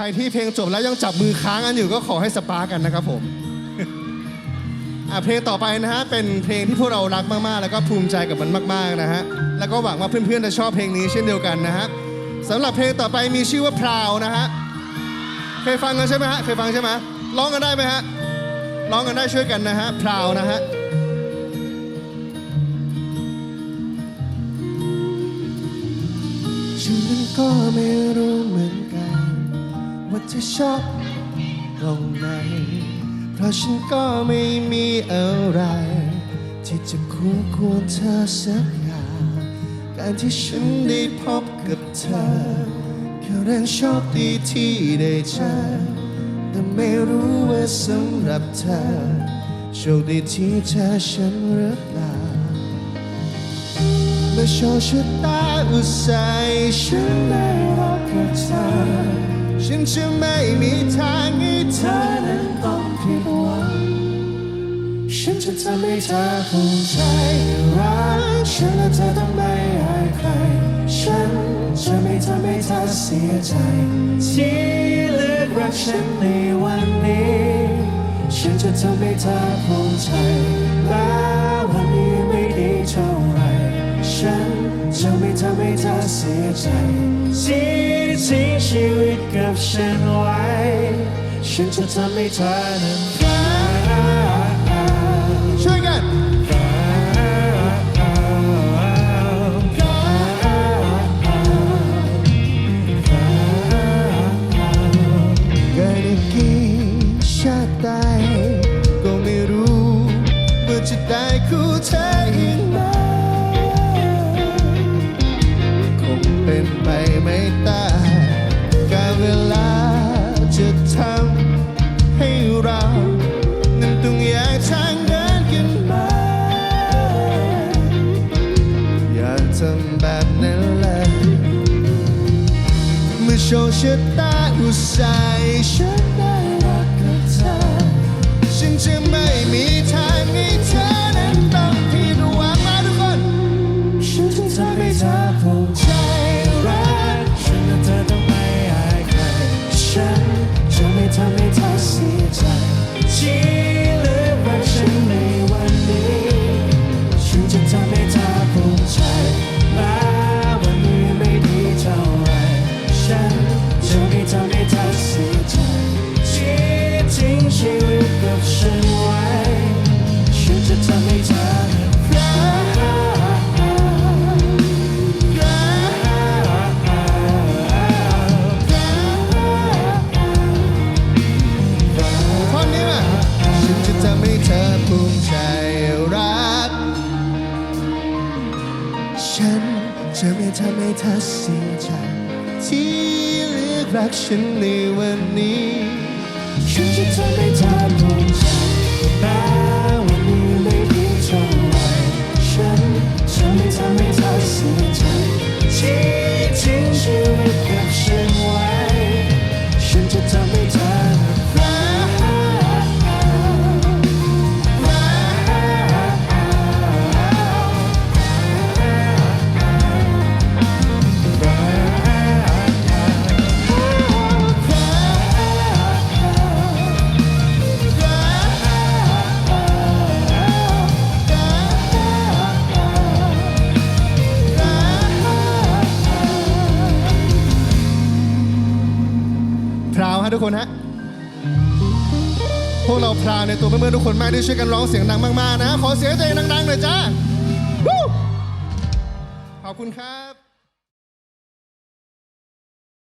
รที่เพลงจบแล้วยังจับมือค้างกันอยู่ก็ขอให้สปาร์กกันนะครับผมอะเพลงต่อไปนะฮะเป็นเพลงที่พวกเรารักมากๆ แล้วก็ภูมิใจกับมันมากๆนะฮะแล้วก็หวังว่าเพื่อนๆจะชอบเพลงนี้เช่นเดียวกันนะฮะสำหรับเพลงต่อไปมีชื่อว่าพราวนะฮะเคยฟังกันใช่ไหมฮะเคยฟังใช่ไหมร้องกันได้ไหมฮะร้องกันได้ช่วยกันนะฮะพราวนะฮะฉันนั้นก็ไม่รู้เหมือนกัน ว่าเธอชอบตรงไหน เพราะฉันก็ไม่มีอะไร ที่จะคู่ควรเธอสักอย่างการที่ฉันได้พบกับเธอแค่เรื่องโชคดีที่ได้เจอแต่ไม่รู้ว่าสำหรับเธอโชคดีที่เธอฉันหรือเปล่าเมื่อโชคชะตาอุตส่าห์ฉันได้ จะไม่มีทางให้เธอนั้นต้องผิดหวังฉันจะทำให้เธอภูมิใจรักฉันและเธอต้องไม่อายใคร ฉันจะไม่ทำให้เธอเสียใจ ที่เลือกรักฉันในวันนี้ ฉันจะทำให้เธอภูมิใจแม้วัน ฉันจะทำให้เธอนั้น โชคชะตาอุตส่าห์ให้ฉันได้รักกับเธอฉันจะไม่ จะไม่ทำให้เธอเสียใจที่ทิ้งชีวิตกับฉันไว้ฉันจะทำให้เธอรักรักท่อนนี้มาฉันจะทำให้เธอภูมิใจรัก ฉันจะไม่ทำให้เธอเสียใจที่เลือ กรักฉั ฮะทุกคนฮะพวกเราพราวในตัวเพื่อนๆทุกคนมากที่ช่วยกันร้องเสียงดังมากๆนะ ขอเสียงตัวเองดังๆหน่อยจ้าขอบคุณครับ